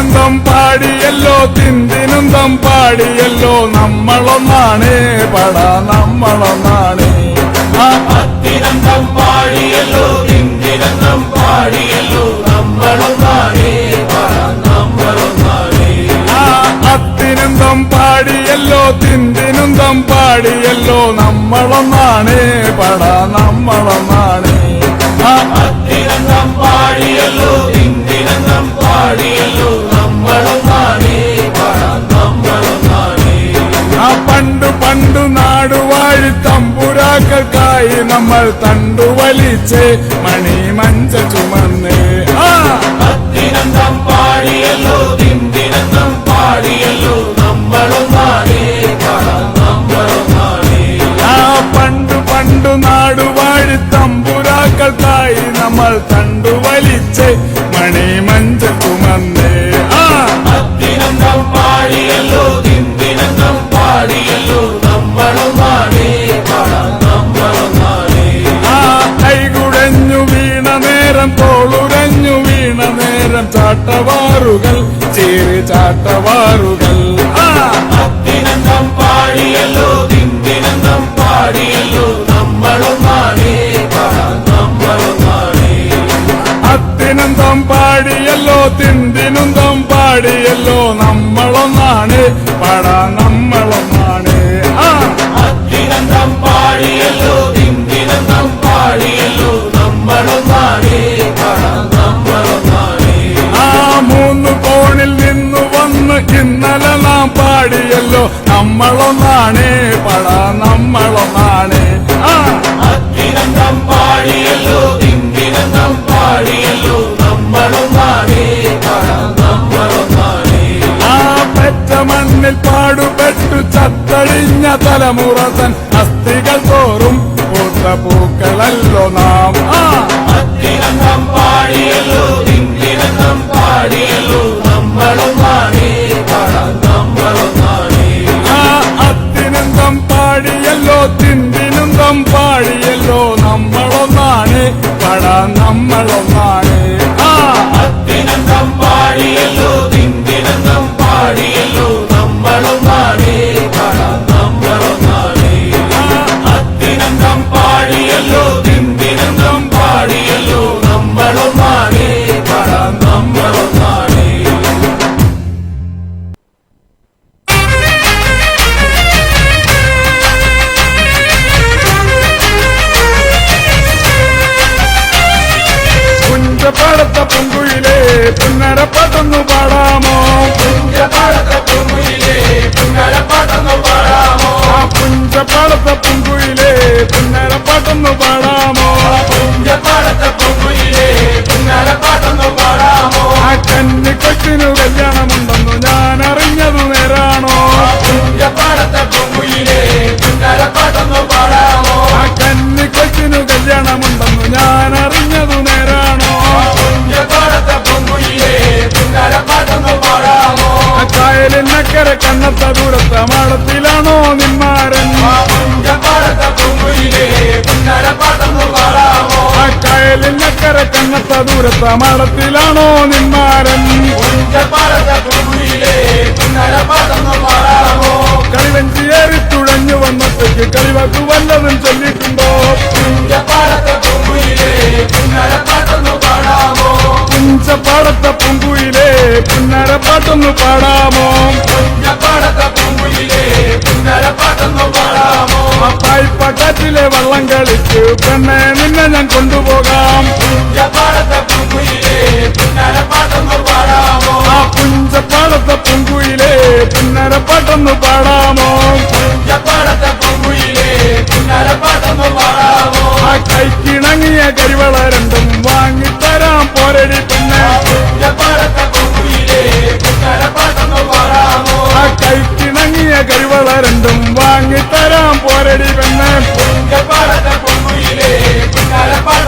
തിന്തിനന്തം പാടിയല്ലോ തിന്തിനന്തം പാടിയല്ലോ നമ്മളൊന്നാണ് പട നമ്മളൊന്നാണ്. ആ പാടിയല്ലോ തിന്തിനന്തം പാടിയല്ലോ നമ്മളൊന്നാണ് അത്തിനന്തം പാടിയല്ലോ തിന്തിനന്തം പാടിയല്ലോ നമ്മളൊന്നാണ് പട നമ്മളൊന്നാണ്. തമ്പുരാക്കൾക്കായി നമ്മൾ തണ്ടു വലിച്ച് മണി മഞ്ച ചുമന്ന്. പാടിയല്ലോ ഇന്ദിരന്തം പാടിയല്ലോ പണ്ടു പണ്ടു നാടുവാഴി തമ്പുരാക്കൾക്കായി നമ്മൾ തണ്ടു വലിച്ച് മണി മഞ്ച ചുമന്ന്. പാടിയല്ലോ ഇന്ദിരന്തം പാടിയല്ലോ ആ. പത്തിനന്തം പാടിയല്ലോ ഇന്ദിരന്തം പാടിയല്ലോ നമ്മളൊന്നാണേ നമ്മളൊന്നാണേ അത്തിനന്തം പാടിയല്ലോ തിന്തിനുന്തം പാടിയല്ലോ നമ്മളൊന്നാണ് പട നമ്മളൊന്നാണ് ആ. പത്തിനന്തം പാടിയല്ലോ ഇന്ദിരന്തം പാടിയല്ലോ നമ്മളൊന്നാണേ പാടിയല്ലോ നമ്മളൊന്നാണ് പട നമ്മളൊന്നാണ്. ആ. പത്തിനന്തം പാടിയല്ലോ പാടിയല്ലോ നമ്മളൊന്നാണേ ആ പെറ്റ മണ്ണിൽ പാടുപെട്ടു ചത്തടിഞ്ഞ തലമുറ തൻ അസ്ഥികൾ തോറും പൂത്ത പൂക്കളല്ലോ നാം. ആ. നമ്മളൊന്നാണ് കുഞ്ചപ്പാടത്ത പുന്നര പുന്നരപ്പാട്ടൊന്നു പാടാമോ? കുഞ്ചപാടത്തെ പുന്നര പുന്നരപ്പാട്ടൊന്നു പാടാമോ? ആ പൊങ്കുയിലേ ദൂരത്ത മാളത്തിലാണോ നിന്മാരൻ കുഞ്ചപാടത്തെ പൂങ്കുയിലേ പുന്നരപ്പാട്ടൊന്നു പാടാമോ ആ കായലിനക്കര കണ്ണത്ത ദൂരത്ത മാളത്തിലാണോ നിന്മാരൻ കളിവഞ്ചിയേറി തുഴഞ്ഞു വന്നത്തേക്ക് കളിവാക്കു വല്ലതും ചൊല്ലിയിട്ടുണ്ടോ പുഞ്ചപ്പാടത്തെ പൂങ്കുയിലേ പുന്നരപ്പാട്ടൊന്നു പാടാമോ? വള്ളം കളിച്ച് പെണ്ണെ നിന്നെ ഞാൻ കൊണ്ടുപോകാം. ആ പുഞ്ചപ്പാടത്തെ പൊങ്കുയിലേ പൂങ്കുയിലേ പുന്നരപ്പാട്ടൊന്നു പാടാമോ? ആ രണ്ടും വാങ്ങിത്തരാം പോരടി പെണ്ണെ കുഞ്ചപ്പാടത്തെ പൂങ്കുയിലേ പുന്നരപ്പാട്ടൊന്നു